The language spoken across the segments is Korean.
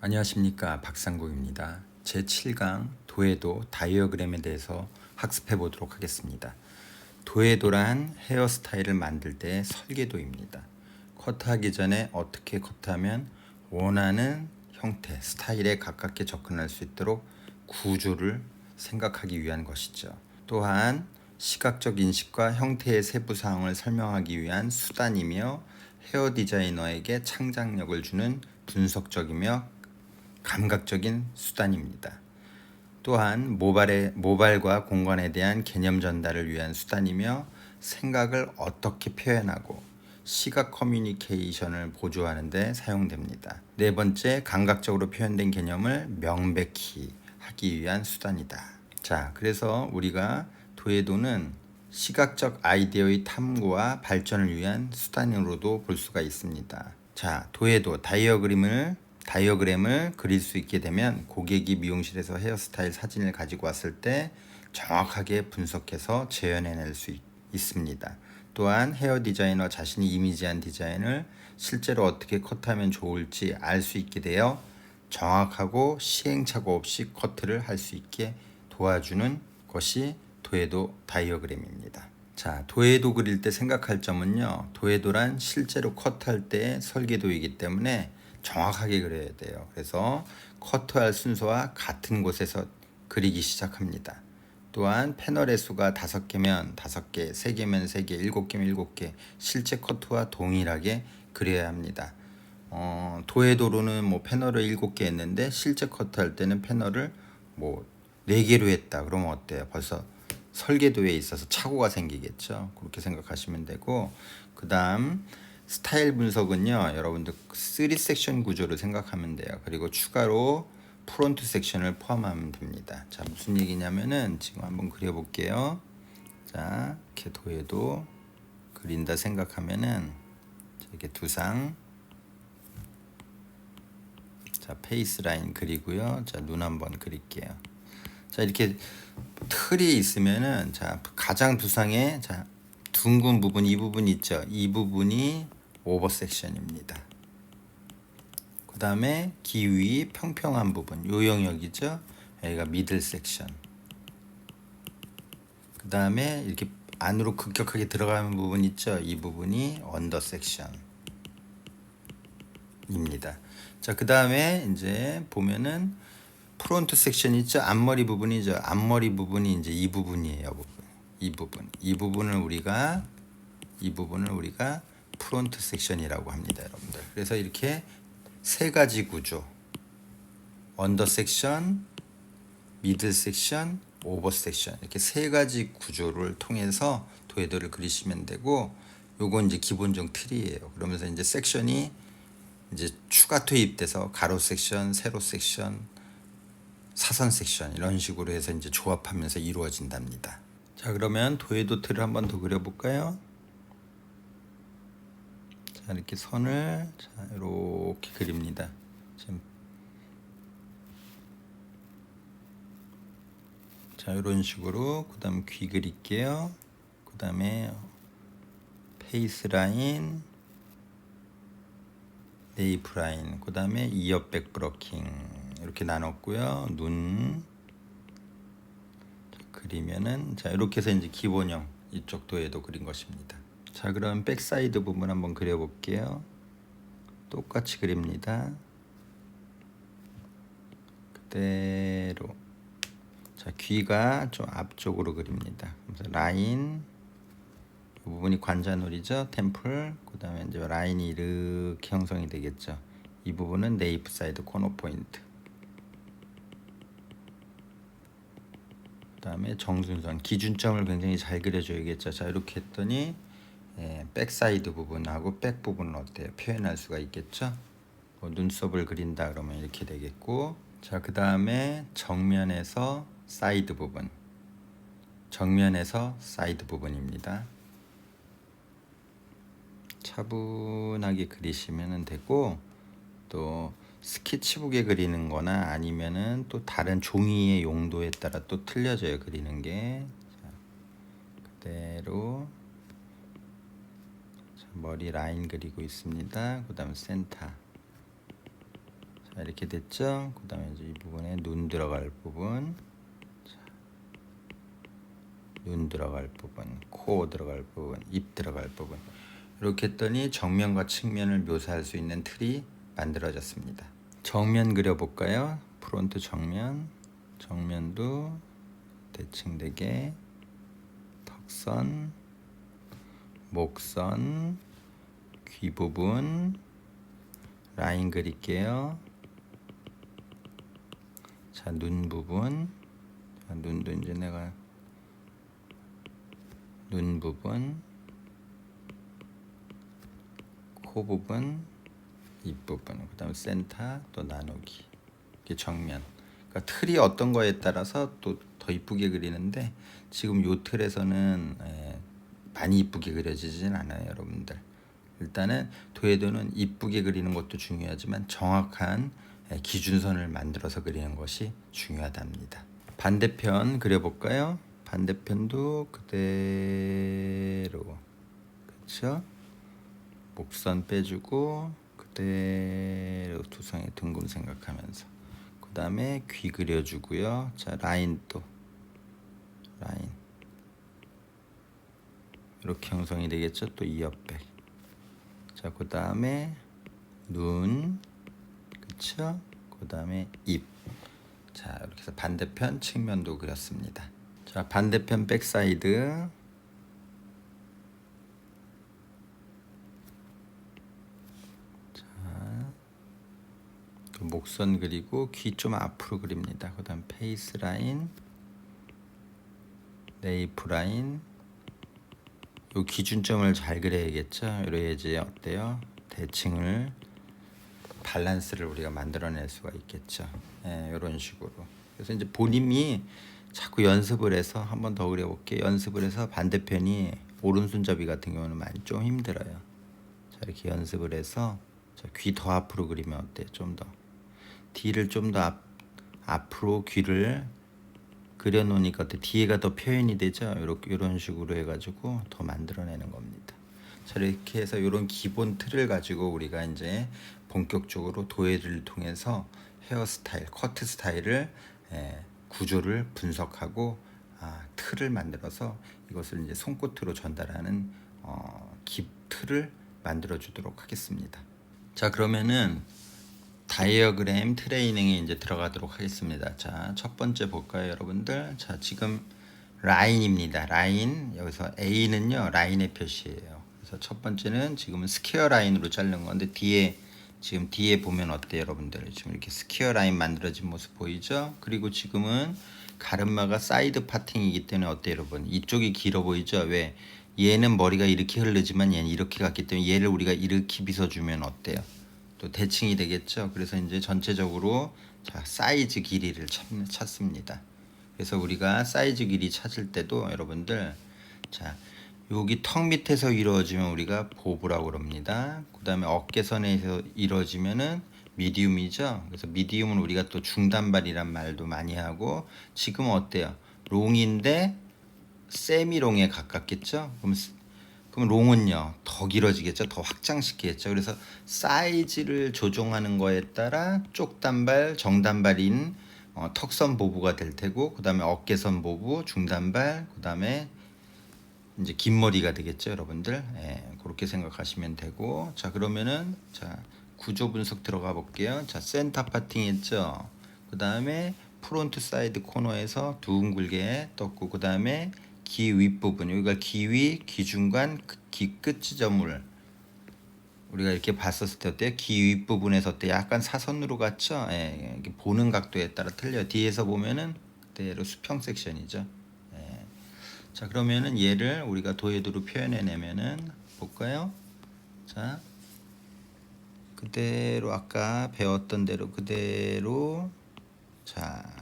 안녕하십니까 박상국입니다. 제 7강 도해도 다이어그램에 대해서 학습해 보도록 하겠습니다. 도해도란 헤어스타일을 만들 때 설계도입니다. 커트하기 전에 어떻게 커트하면 원하는 형태, 스타일에 가깝게 접근할 수 있도록 구조를 생각하기 위한 것이죠. 또한 시각적 인식과 형태의 세부 사항을 설명하기 위한 수단이며 헤어 디자이너에게 창작력을 주는 분석적이며 감각적인 수단입니다. 또한 모발의, 모발과 공간에 대한 개념 전달을 위한 수단이며 생각을 어떻게 표현하고 시각 커뮤니케이션을 보조하는 데 사용됩니다. 네 번째, 감각적으로 표현된 개념을 명백히 하기 위한 수단이다. 자, 그래서 우리가 도해도는 시각적 아이디어의 탐구와 발전을 위한 수단으로도 볼 수가 있습니다. 자, 도해도 다이어그램을 다이어그램을 그릴 수 있게 되면 고객이 미용실에서 헤어스타일 사진을 가지고 왔을 때 정확하게 분석해서 재현해낼 수 있, 있습니다. 또한 헤어 디자이너 자신이 이미지한 디자인을 실제로 어떻게 컷하면 좋을지 알 수 있게 되어 정확하고 시행착오 없이 커트를 할 수 있게 도와주는 것이 도해도 다이어그램입니다. 자, 도해도 그릴 때 생각할 점은요. 도해도란 실제로 컷할 때의 설계도이기 때문에 정확하게 그려야 돼요. 그래서 커트할 순서와 같은 곳에서 그리기 시작합니다. 또한 패널의 수가 다섯 개면 다섯 개, 세 개면 세 개, 일곱 개면 일곱 개, 실제 커트와 동일하게 그려야 합니다. 어, 도해도로는 뭐 패널을 일곱 개 했는데 실제 커트할 때는 패널을 뭐네 개로 했다. 그러면 어때요? 벌써 설계도에 있어서 착오가 생기겠죠. 그렇게 생각하시면 되고 그 다음 스타일 분석은요, 여러분들 3 섹션 구조를 생각하면 돼요. 그리고 추가로 프론트 섹션을 포함하면 됩니다. 자, 무슨 얘기냐면은 지금 한번 그려볼게요. 자, 이렇게 도해도 그린다 생각하면은 이렇게 두상. 자, 페이스 라인 그리고요. 자, 눈 한번 그릴게요. 자, 이렇게 틀이 있으면은 자, 가장 두상에 자, 둥근 부분 이 부분 있죠. 이 부분이 오버 섹션입니다. 그 다음에 기위 평평한 부분 요 영역이죠. 여기가 미들 섹션. 그 다음에 이렇게 안으로 급격하게 들어가는 부분 있죠. 이 부분이 언더 섹션입니다. 자, 그 다음에 이제 보면은 프론트 섹션 있죠. 앞머리 부분이죠. 앞머리 부분이 이제 이 부분이에요. 부분. 이 부분. 이 부분을 우리가 이 부분을 우리가 프론트 섹션이라고 합니다, 여러분들. 그래서 이렇게 세 가지 구조. 언더 섹션, 미들 섹션, 오버 섹션 이렇게 세 가지 구조를 통해서 도해도를 그리시면 되고 요건 이제 기본적 틀이에요. 그러면서 이제 섹션이 이제 추가 투입돼서 가로 섹션, 세로 섹션, 사선 섹션 이런 식으로 해서 이제 조합하면서 이루어진답니다. 자 그러면 도해도 틀을 한번 더 그려 볼까요? 자, 이렇게 선을 자, 이렇게 그립니다. 지금 자, 이런 식으로 그다음 귀 그릴게요. 그다음에 페이스 라인, 네이프 라인, 그다음에 이어 백 브로킹 이렇게 나눴고요. 눈 그리면은 자 이렇게 해서 이제 기본형 이쪽 도에도 그린 것입니다. 자 그럼 백사이드 부분 한번 그려볼게요. 똑같이 그립니다. 그대로 자 귀가 좀 앞쪽으로 그립니다. 그래서 라인 이 부분이 관자놀이죠. 템플 그 다음에 이제 라인이 이렇게 형성이 되겠죠. 이 부분은 네이프 사이드 코너 포인트 그 다음에 정순선 기준점을 굉장히 잘 그려줘야겠죠. 자 이렇게 했더니 예, 백사이드 부분하고 백 부분은 어때요? 표현할 수가 있겠죠? 뭐 눈썹을 그린다 그러면 이렇게 되겠고 자 그 다음에 정면에서 사이드 부분 정면에서 사이드 부분입니다. 차분하게 그리시면 되고 또 스케치북에 그리는 거나 아니면은 또 다른 종이의 용도에 따라 또 틀려져요 그리는 게 자, 그대로 머리 라인 그리고 있습니다. 그 다음 센터. 자, 자, 이렇게 됐죠? 그 다음에 이 부분에 눈 들어갈 부분. 자, 눈 들어갈 부분, 코 들어갈 부분, 입 들어갈 부분. 이렇게 했더니 정면과 측면을 묘사할 수 있는 틀이 만들어졌습니다. 정면 그려볼까요? 프론트 정면, 정면도 대칭 되게 턱선, 목선, 귀 부분 라인 그릴게요. 자, 눈 부분. 자, 눈도 이제 내가 눈 부분, 코 부분, 입 부분, 그다음에 센터 또 나누기. 이게 정면. 그러니까 틀이 어떤 거에 따라서 또 더 이쁘게 그리는데 지금 요 틀에서는 에, 많이 이쁘게 그려지진 않아요, 여러분들. 일단은 도해도는 이쁘게 그리는 것도 중요하지만 정확한 에, 기준선을 만들어서 그리는 것이 중요하답니다. 반대편 그려볼까요? 반대편도 그대로 그렇죠? 목선 빼주고 그대로 두성의 둥금 생각하면서 그 다음에 귀 그려주고요. 자 라인 또 라인 이렇게 형성이 되겠죠. 또이 옆백 자, 그 다음에 눈, 그쵸? 그 다음에 입. 자, 이렇게 해서 반대편 측면도 그렸습니다. 자, 반대편 백사이드. 자, 그 목선 그리고 귀 좀 앞으로 그립니다. 그 다음 페이스 라인, 네이프 라인, 요 기준점을 잘 그려야겠죠. 이래야지 어때요? 대칭을 밸런스를 우리가 만들어낼 수가 있겠죠. 예, 이런 식으로. 그래서 이제 본인이 자꾸 연습을 해서 한 번 더 그려볼게요. 연습을 해서 반대편이 오른손잡이 같은 경우는 많이 좀 힘들어요. 자 이렇게 연습을 해서 귀 더 앞으로 그리면 어때요? 좀 더. 뒤를 좀 더 앞, 앞으로 귀를 그려놓으니까 어때 뒤에가 더 표현이 되죠. 이렇게 이런 식으로 해가지고 더 만들어내는 겁니다. 자 이렇게 해서 이런 기본 틀을 가지고 우리가 이제 본격적으로 도예를 통해서 헤어스타일, 커트 스타일을 에, 구조를 분석하고 아, 틀을 만들어서 이것을 이제 손끝으로 전달하는 어, 기 틀을 만들어 주도록 하겠습니다. 자 그러면은 다이어그램 트레이닝에 이제 들어가도록 하겠습니다. 자, 첫 번째 볼까요, 여러분들? 자, 지금 라인입니다. 라인. 여기서 A는요, 라인의 표시예요. 그래서 첫 번째는 지금은 스퀘어 라인으로 자른 건데 뒤에 지금 뒤에 보면 어때요, 여러분들? 지금 이렇게 스퀘어 라인 만들어진 모습 보이죠? 그리고 지금은 가르마가 사이드 파팅이기 때문에 어때요, 여러분? 이쪽이 길어 보이죠? 왜? 얘는 머리가 이렇게 흐르지만 얘는 이렇게 갔기 때문에 얘를 우리가 이렇게 빗어주면 어때요? 또 대칭이 되겠죠. 그래서 이제 전체적으로 자, 사이즈 길이를 찾, 찾습니다. 그래서 우리가 사이즈 길이 찾을 때도 여러분들 자 여기 턱 밑에서 이루어지면 우리가 보브라고 그럽니다. 그 다음에 어깨선에서 이루어지면은 미디움이죠. 그래서 미디움은 우리가 또 중단발이란 말도 많이 하고 지금 어때요? 롱인데 세미롱에 가깝겠죠? 그럼 그럼 롱은요? 더 길어지겠죠? 더 확장시키겠죠? 그래서 사이즈를 조정하는 거에 따라 쪽단발 정단발인 어, 턱선 보부가 될 테고 그 다음에 어깨선 보부 중단발 그 다음에 이제 긴 머리가 되겠죠 여러분들? 예, 그렇게 생각하시면 되고. 자 그러면은 자 구조 분석 들어가 볼게요. 자 센터 파팅 했죠? 그 다음에 프론트 사이드 코너에서 둥글게 떴고 그 다음에 기 윗부분 여기가 기위 기중간 기끝 지점을 우리가 이렇게 봤었을 때 어때요? 기 윗부분에서 어때 약간 사선으로 갔죠? 예, 이렇게 보는 각도에 따라 틀려 뒤에서 보면은 그대로 수평 섹션이죠. 예. 자 그러면은 얘를 우리가 도해도로 표현해내면은 볼까요? 자 그대로 아까 배웠던 대로 그대로 자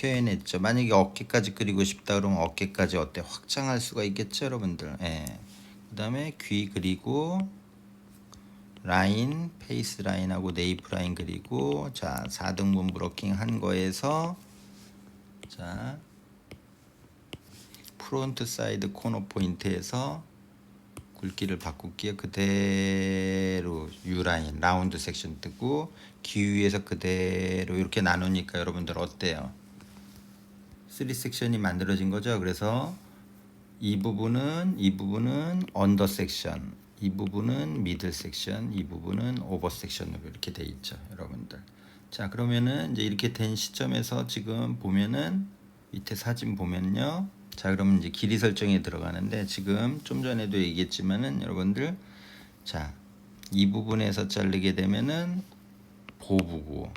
표현했죠. 만약에 어깨까지 그리고 싶다 그러면 어깨까지 어때 확장할 수가 있겠죠, 여러분들. 예. 그다음에 귀 그리고 라인, 페이스 라인하고 네이프 라인 그리고 자, 4등분 브로킹 한 거에서 자, 프론트 사이드 코너 포인트에서 굵기를 바꿀게요. 그대로 U라인 라운드 섹션 뜨고 기위에서 그대로 이렇게 나누니까 여러분들 어때요? 3 섹션이 만들어진 거죠. 그래서 이 부분은 이 부분은 언더 섹션, 이 부분은 미들 섹션, 이 부분은 오버 섹션으로 이렇게 돼 있죠, 여러분들. 자, 그러면은 이제 이렇게 된 시점에서 지금 보면은 밑에 사진 보면요. 자, 그러면 이제 길이 설정에 들어가는데 지금 좀 전에도 얘기했지만은 여러분들 자, 이 부분에서 자르게 되면은 보부고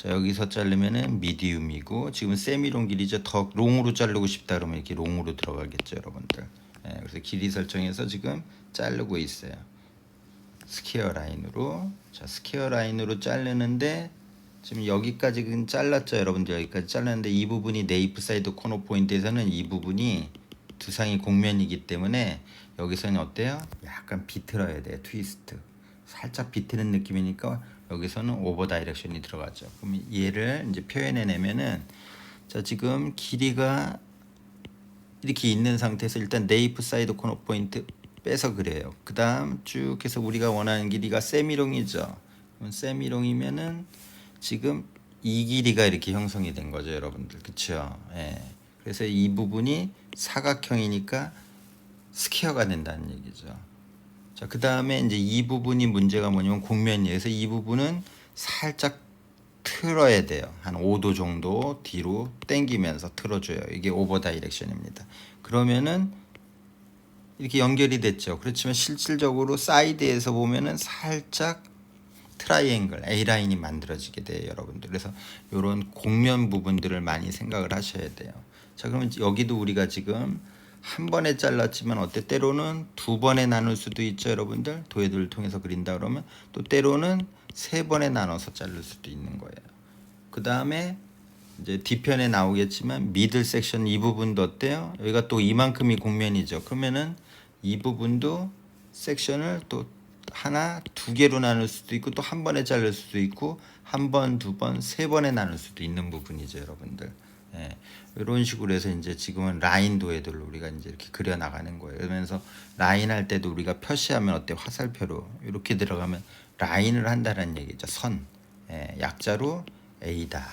자 여기서 자르면은 미디움이고 지금 세미롱 길이죠 더 롱으로 자르고 싶다 그러면 이렇게 롱으로 들어가겠죠 여러분들. 예, 그래서 길이 설정해서 지금 자르고 있어요. 스퀘어 라인으로. 자 스퀘어 라인으로 자르는데 지금 여기까지는 잘랐죠 여러분들. 여기까지 잘랐는데 이 부분이 네이프 사이드 코너 포인트에서는 이 부분이 두상이 곡면이기 때문에 여기서는 어때요? 약간 비틀어야 돼요 트위스트. 살짝 비트는 느낌이니까 여기서는 오버 다이렉션이 들어가죠. 그럼 얘를 이제 표현해 내면은 자 지금 길이가 이렇게 있는 상태에서 일단 네이프 사이드 코너 포인트 빼서 그래요. 그 다음 쭉 해서 우리가 원하는 길이가 세미롱이죠. 그럼 세미롱이면은 지금 이 길이가 이렇게 형성이 된 거죠, 여러분들. 그렇죠? 예. 그래서 이 부분이 사각형이니까 스퀘어가 된다는 얘기죠. 자, 그 다음에 이제 이 부분이 문제가 뭐냐면 곡면이에요. 그래서 이 부분은 살짝 틀어야 돼요. 한 5도 정도 뒤로 당기면서 틀어줘요. 이게 오버 다이렉션입니다. 그러면은 이렇게 연결이 됐죠. 그렇지만 실질적으로 사이드에서 보면은 살짝 트라이앵글 A 라인이 만들어지게 돼요, 여러분들. 그래서 이런 곡면 부분들을 많이 생각을 하셔야 돼요. 자, 그러면 여기도 우리가 지금 한 번에 잘랐지만 어때? 때로는 두 번에 나눌 수도 있죠 여러분들. 도해도를 통해서 그린다 그러면 또 때로는 세 번에 나눠서 자를 수도 있는 거예요. 그 다음에 이제 뒤편에 나오겠지만 미들 섹션 이 부분도 어때요? 여기가 또 이만큼이 곡면이죠. 그러면은 이 부분도 섹션을 또 하나 두 개로 나눌 수도 있고 또 한 번에 자를 수도 있고 한 번 두 번 세 번에 나눌 수도 있는 부분이죠 여러분들 예, 이런 식으로 해서 이제 지금은 라인 도해들로 우리가 이제 이렇게 그려 나가는 거예요. 그러면서 라인 할 때도 우리가 표시하면 어때 화살표로 이렇게 들어가면 라인을 한다는 얘기죠. 선 예, 약자로 A다.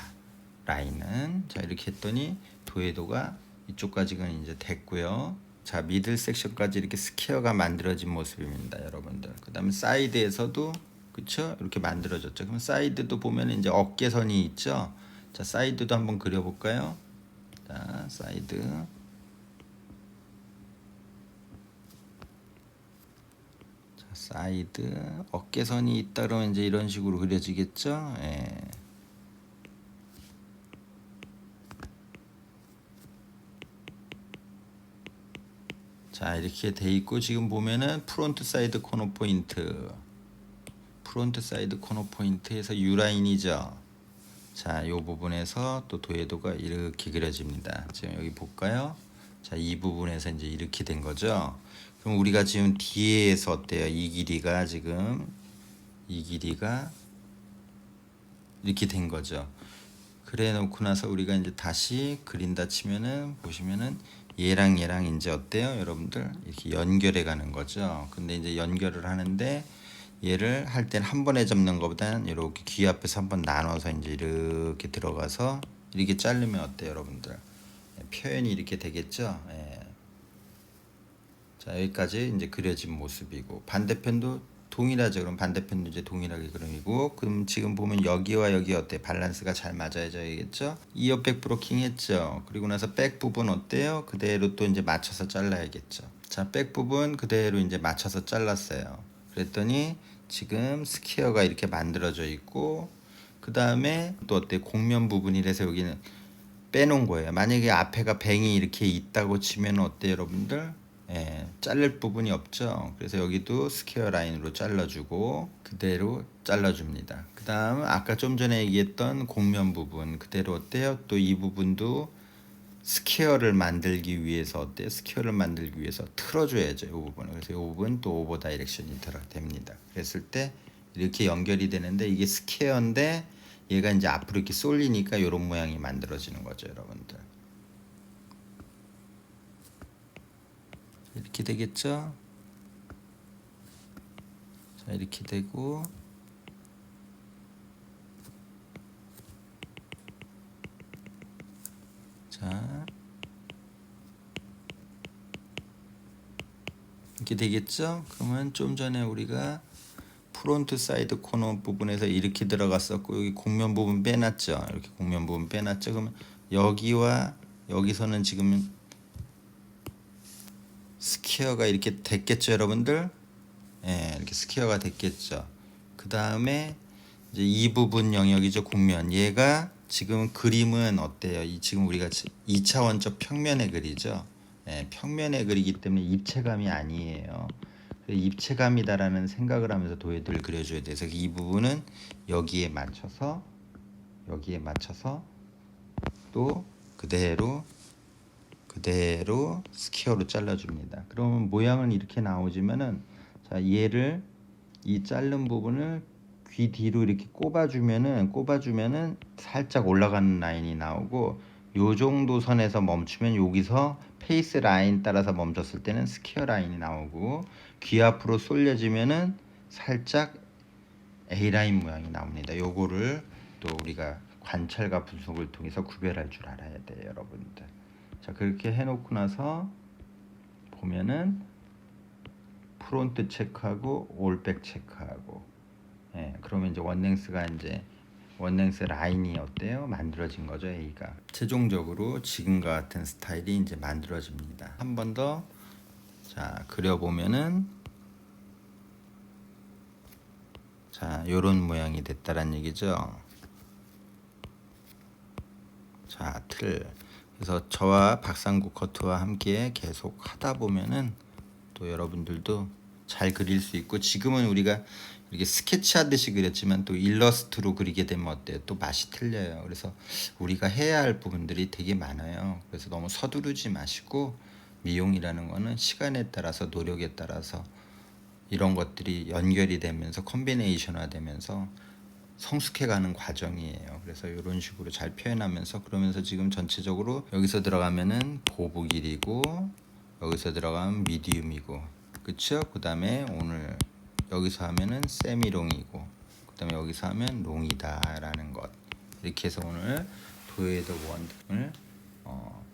라인은 자 이렇게 했더니 도해도가 이쪽까지는 이제 됐고요. 자 미들 섹션까지 이렇게 스퀘어가 만들어진 모습입니다, 여러분들. 그다음에 사이드에서도 그쵸 이렇게 만들어졌죠. 그럼 사이드도 보면 이제 어깨선이 있죠. 자 사이드도 한번 그려볼까요? 자 사이드 자 사이드 어깨선이 있다 그러면 이제 이런 식으로 그려지겠죠? 예. 자 이렇게 돼 있고 지금 보면은 프론트 사이드 코너 포인트 프론트 사이드 코너 포인트에서 U 라인이죠. 자, 이 부분에서 또 도해도가 이렇게 그려집니다. 지금 여기 볼까요? 자, 이 부분에서 이제 이렇게 된 거죠. 그럼 우리가 지금 뒤에서 어때요? 이 길이가 지금 이 길이가 이렇게 된 거죠. 그래 놓고 나서 우리가 이제 다시 그린다 치면은 보시면은 얘랑 얘랑 이제 어때요? 여러분들 이렇게 연결해 가는 거죠. 근데 이제 연결을 하는데 얘를 할 때는 한 번에 잡는 것보다는 이렇게 귀 앞에서 한 번 나눠서 이제 이렇게 들어가서 이렇게 자르면 어때요, 여러분들? 예, 표현이 이렇게 되겠죠? 예. 자, 여기까지 이제 그려진 모습이고 반대편도 동일하죠. 그럼 반대편도 이제 동일하게 그림이고 그럼 지금 보면 여기와 여기 어때? 밸런스가 잘 맞아야겠죠? 이어 백 브로킹 했죠. 그리고 나서 백 부분 어때요? 그대로 또 이제 맞춰서 잘라야겠죠. 자, 백 부분 그대로 이제 맞춰서 잘랐어요. 그랬더니 지금 스퀘어가 이렇게 만들어져 있고 그 다음에 또 어때 곡면 부분이라서 여기는 빼놓은 거예요. 만약에 앞에가 뱅이 이렇게 있다고 치면 어때 여러분들? 예, 자를 부분이 없죠. 그래서 여기도 스퀘어 라인으로 잘라주고 그대로 잘라줍니다. 그 다음 아까 좀 전에 얘기했던 곡면 부분 그대로 어때요? 또 이 부분도 스퀘어를 만들기 위해서 어때? 스퀘어를 만들기 위해서 틀어줘야죠. 이 부분. 그래서 이 부분 또 오버 다이렉션이 들어됩니다 그랬을 때 이렇게 연결이 되는데 이게 스퀘어인데 얘가 이제 앞으로 이렇게 쏠리니까 이런 모양이 만들어지는 거죠, 여러분들. 이렇게 되겠죠? 자, 이렇게 되고 자 이렇게 되겠죠? 그러면 좀 전에 우리가 프론트 사이드 코너 부분에서 이렇게 들어갔었고 여기 곡면 부분 빼놨죠. 이렇게 곡면 부분 빼놨죠. 그러면 여기와 여기서는 지금 스퀘어가 이렇게 됐겠죠, 여러분들? 예, 이렇게 스퀘어가 됐겠죠. 그 다음에 이제 이 부분 영역이죠, 곡면. 얘가 지금 그림은 어때요? 이 지금 우리가 2차원적 평면의 그리죠. 예, 평면의 그리기 때문에 입체감이 아니에요. 입체감이다라는 생각을 하면서 도해들을 그려줘야 돼서 이 부분은 여기에 맞춰서 여기에 맞춰서 또 그대로 그대로 스퀘어로 잘라줍니다. 그러면 모양은 이렇게 나오지만은 자 얘를 이 자른 부분을 귀 뒤로 이렇게 꼽아주면은 꼽아주면은 살짝 올라가는 라인이 나오고 요 정도 선에서 멈추면 여기서 페이스 라인 따라서 멈췄을 때는 스퀘어 라인이 나오고 귀 앞으로 쏠려지면은 살짝 A 라인 모양이 나옵니다. 요거를 또 우리가 관찰과 분석을 통해서 구별할 줄 알아야 돼요, 여러분들. 자 그렇게 해 놓고 나서 보면은 프론트 체크하고 올백 체크하고 예 그러면 이제 원랭스가 이제 원랭스 라인이 어때요? 만들어진 거죠 A가? 최종적으로 지금과 같은 스타일이 이제 만들어집니다. 한 번 더. 자 그려보면은 자 요런 모양이 됐다란 얘기죠? 자, 틀. 그래서 저와 박상국 커트와 함께 계속 하다 보면은 또 여러분들도 잘 그릴 수 있고 지금은 우리가 이렇게 스케치하듯이 그렸지만 또 일러스트로 그리게 되면 어때요? 또 맛이 틀려요. 그래서 우리가 해야 할 부분들이 되게 많아요. 그래서 너무 서두르지 마시고 미용이라는 거는 시간에 따라서 노력에 따라서 이런 것들이 연결이 되면서 컨비네이션화 되면서 성숙해가는 과정이에요. 그래서 이런 식으로 잘 표현하면서 그러면서 지금 전체적으로 여기서 들어가면은 보부 길이고 여기서 들어가면 미디움이고 그쵸? 그 다음에 오늘 여기서 하면은 세미롱이고 그 다음에 여기서 하면 롱이다라는 것 이렇게 해서 오늘 도에도 원등을 어,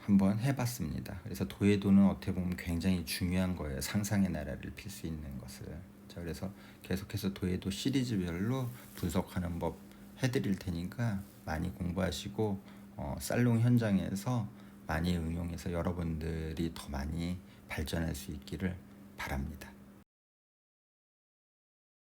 한번 해봤습니다. 그래서 도에도는 어떻게 보면 굉장히 중요한 거예요. 상상의 나라를 필 수 있는 것을. 자, 그래서 계속해서 도에도 시리즈별로 분석하는 법 해드릴 테니까 많이 공부하시고 어, 살롱 현장에서 많이 응용해서 여러분들이 더 많이 발전할 수 있기를 바랍니다.